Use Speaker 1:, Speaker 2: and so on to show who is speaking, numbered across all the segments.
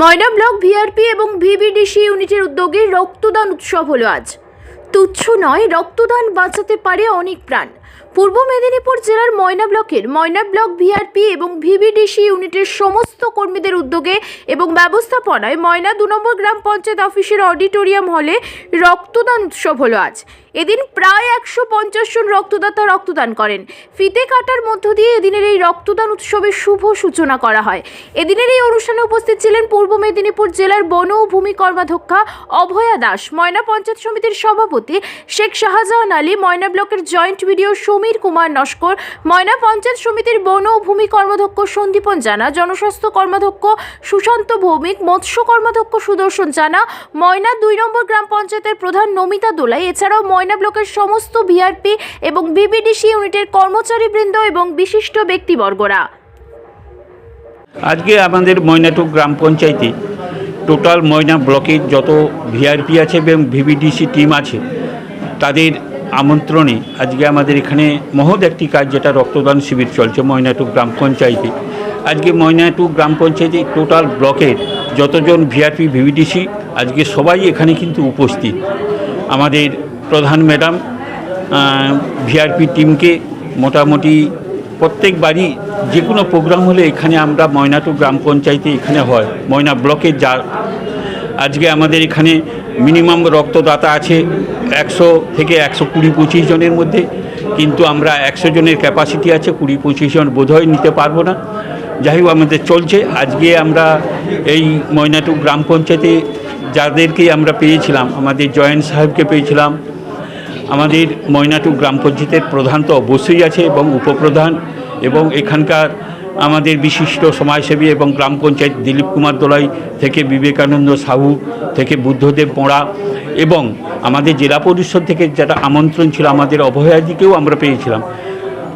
Speaker 1: ময়না block VRP এবং VBDC ইউনিটের উদ্যোগে রক্তদান উৎসব হলো আজ। তুচ্ছ নয়, রক্তদান বাঁচাতে পারে অনেক প্রাণ। পূর্ব মেদিনীপুর জেলার ময়না ব্লকের ময়না ব্লক ভিআরপি এবং ভিবিডিসি ইউনিটের সমস্ত কর্মীদের উদ্যোগে এবং ব্যবস্থাপনায় ময়না দু নম্বর গ্রাম পঞ্চায়েত অফিসের অডিটোরিয়াম হলে রক্তদান উৎসব হলো আজ। এদিন প্রায় একশো পঞ্চাশ জন রক্তদাতা রক্তদান করেন। ফিতে কাটার মধ্য দিয়ে এদিনের এই রক্তদান উৎসবের শুভ সূচনা করা হয়। এদিনের এই অনুষ্ঠানে উপস্থিত ছিলেন পূর্ব মেদিনীপুর জেলার বন ও ভূমি কর্মাধ্যক্ষা অভয়া দাস, ময়না পঞ্চায়েত সমিতির সভাপতি শেখ শাহজাহান আলী, ময়না ব্লকের জয়েন্ট ভিডিও সমীর কুমার নস্কর, ময়না পঞ্চায়েত সমিতির বন ও ভূমি কর্মাধ্যক্ষ সন্দীপন জানা, জনস্বাস্থ্য কর্মাধ্যক্ষ সুশান্ত ভৌমিক, মৎস্য কর্মাধ্যক্ষ সুদর্শন জানা, ময়না দুই নম্বর গ্রাম পঞ্চায়েতের প্রধান নমিতা দোলাই, এছাড়াও ময়না ব্লকের সমস্ত ভিআরপি এবং বিবিডিসি ইউনিটের কর্মচারীবৃন্দ এবং বিশিষ্ট ব্যক্তিবর্গরা।
Speaker 2: আজকে আমাদের ময়নাটুক গ্রাম পঞ্চায়েতে টোটাল ময়না ব্লকের যত ভিআরপি আছে এবং ভিভিডিসি টিম আছে, তাদের আমন্ত্রণে আজকে আমাদের এখানে মহৎ একটি কাজ, যেটা রক্তদান শিবির চলছে ময়নাটুক গ্রাম পঞ্চায়েতে। আজকে ময়নাটুক গ্রাম পঞ্চায়েতে টোটাল ব্লকের যতজন ভিআরপি ভিভিডিসি আজকে সবাই এখানে কিন্তু উপস্থিত। আমাদের প্রধান ম্যাডাম ভিআরপি টিমকে মোটামুটি প্রত্যেকবারই যে কোনো প্রোগ্রাম হলে এখানে আমরা ময়নাটু গ্রাম পঞ্চায়েতে এখানে হয়। ময়না ব্লকের যা আজকে আমাদের এখানে মিনিমাম রক্তদাতা আছে একশো থেকে একশো কুড়ি পঁচিশ জনের মধ্যে, কিন্তু আমরা একশো জনের ক্যাপাসিটি আছে, কুড়ি পঁচিশ জন বোধহয় নিতে পারব না। যাই হোক, আমাদের চলছে। আজকে আমরা এই ময়নাটু গ্রাম পঞ্চায়েতে যাদেরকে আমরা পেয়েছিলাম, আমাদের জয়েন্ট সাহেবকে পেয়েছিলাম, আমাদের ময়নাটু গ্রাম পঞ্চায়েতের প্রধান তো অবশ্যই আছে এবং উপপ্রধান এবং এখানকার আমাদের বিশিষ্ট সমাজসেবী এবং গ্রাম পঞ্চায়েত দিলীপ কুমার দোলাই থেকে বিবেকানন্দ সাহু থেকে বুদ্ধদেব পোড়া এবং আমাদের জেলা পরিষদ থেকে যেটা আমন্ত্রণ ছিল আমাদের অভয়াদিকেও আমরা পেয়েছিলাম।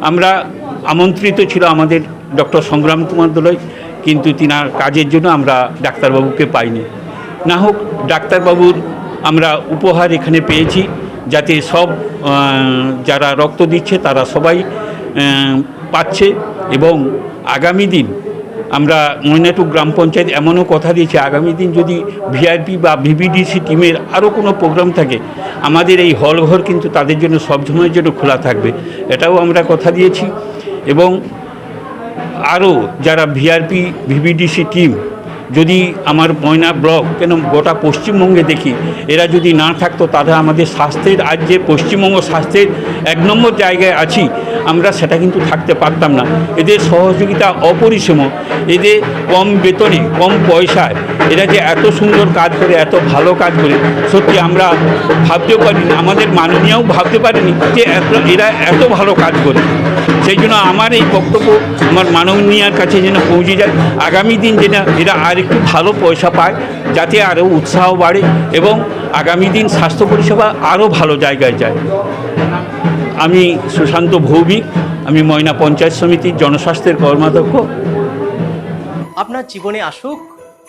Speaker 2: আমরা আমন্ত্রিত ছিল আমাদের ডক্টর সংগ্রাম কুমার দোলাই, কিন্তু তিনার কাজের জন্য আমরা ডাক্তারবাবুকে পাইনি। না হোক, ডাক্তারবাবুর আমরা উপহার এখানে পেয়েছি, যাতে সব যারা রক্ত দিচ্ছে তারা সবাই পাচ্ছে এবং আগামী দিন আমরা ময়নাটু গ্রাম পঞ্চায়েত এমনও কথা দিয়েছি, আগামী দিন যদি ভিআইপি বা ভিভিডিসি টিমের আরও কোনো প্রোগ্রাম থাকে, আমাদের এই হল ঘর কিন্তু তাদের জন্য সবসময়ের জন্য খোলা থাকবে, এটাও আমরা কথা দিয়েছি এবং আরও যারা ভিআরপি ভিভিডিসি টিম যদি আমার ময়না ব্লক, কেন গোটা পশ্চিমবঙ্গে দেখি, এরা যদি না থাকতো তাহলে আমাদের স্বাস্থ্যের, আজ যে পশ্চিমবঙ্গ স্বাস্থ্যের এক নম্বর জায়গায় আছি, আমরা সেটা কিন্তু থাকতে পারতাম না। এদের সহযোগিতা অপরিসীম। এদের কম বেতনে, কম পয়সায় এরা যে এত সুন্দর কাজ করে, এত ভালো কাজ করে, সত্যি আমরা ভাবতেও পারিনি, আমাদের মাননীয়াও ভাবতে পারিনি যে এত, এরা এত ভালো কাজ করে। সেই জন্য আমার এই বক্তব্য আমার মাননীয়ার কাছে যেন পৌঁছে যায়। আগামী দিন যেন এরা আর একটু ভালো পয়সা পায়, যাতে আরও উৎসাহ বাড়ে এবং আগামী দিন স্বাস্থ্য পরিষেবা আরও ভালো জায়গায় যায়। আমি সুশান্ত ভৌমিক, আমি ময়না পঞ্চায়েত সমিতির জনস্বাস্থ্যের কর্মাধ্যক্ষ।
Speaker 3: আপনার জীবনে আসুক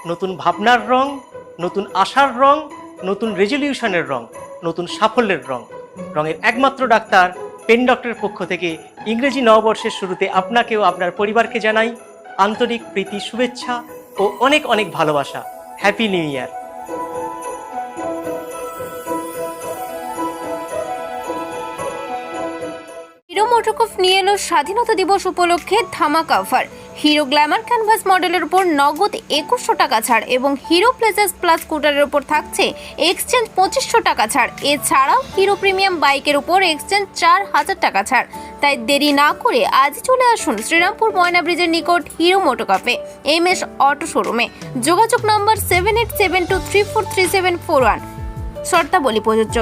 Speaker 3: নতুন ভাবনার রং, নতুন আশার রং, নতুন রেজলিউশনের রং, নতুন সাফল্যের রং। রঙের একমাত্র ডাক্তার, পেন ডক্টরের পক্ষ থেকে ইংরেজি নববর্ষের শুরুতে আপনাকেও আপনার পরিবারকে জানাই আন্তরিক প্রীতি, শুভেচ্ছা ও অনেক অনেক ভালোবাসা। হ্যাপি নিউ ইয়ার
Speaker 4: হিরো নিয়ে এলো স্বাধীনতা দিবস উপলক্ষে ধামাকা অফার। হিরো গ্ল্যামার ক্যানভাস মডেলের উপর নগদ একুশশো টাকা ছাড় এবং হিরো প্লেজাস প্লাস স্কুটারের উপর থাকছে এক্সচেঞ্জ পঁচিশশো টাকা ছাড়। এছাড়াও হিরো প্রিমিয়াম বাইকের উপর এক্সচেঞ্জ চার হাজার টাকা ছাড়। তাই দেরি না করে আজ চলে আসুন শ্রীরামপুর ময়না ব্রিজের নিকট হিরো মোটোকফে এম এস অটো শোরুমে যোগাযোগ নম্বর seven eight seven two three four three seven four one শর্তাবলী প্রযোজ্য।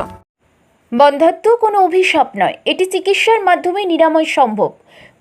Speaker 1: বন্ধাত্ম কোনো অভিশাপ নয়। এটি চিকিৎসার মাধ্যমে নিরাময় সম্ভব।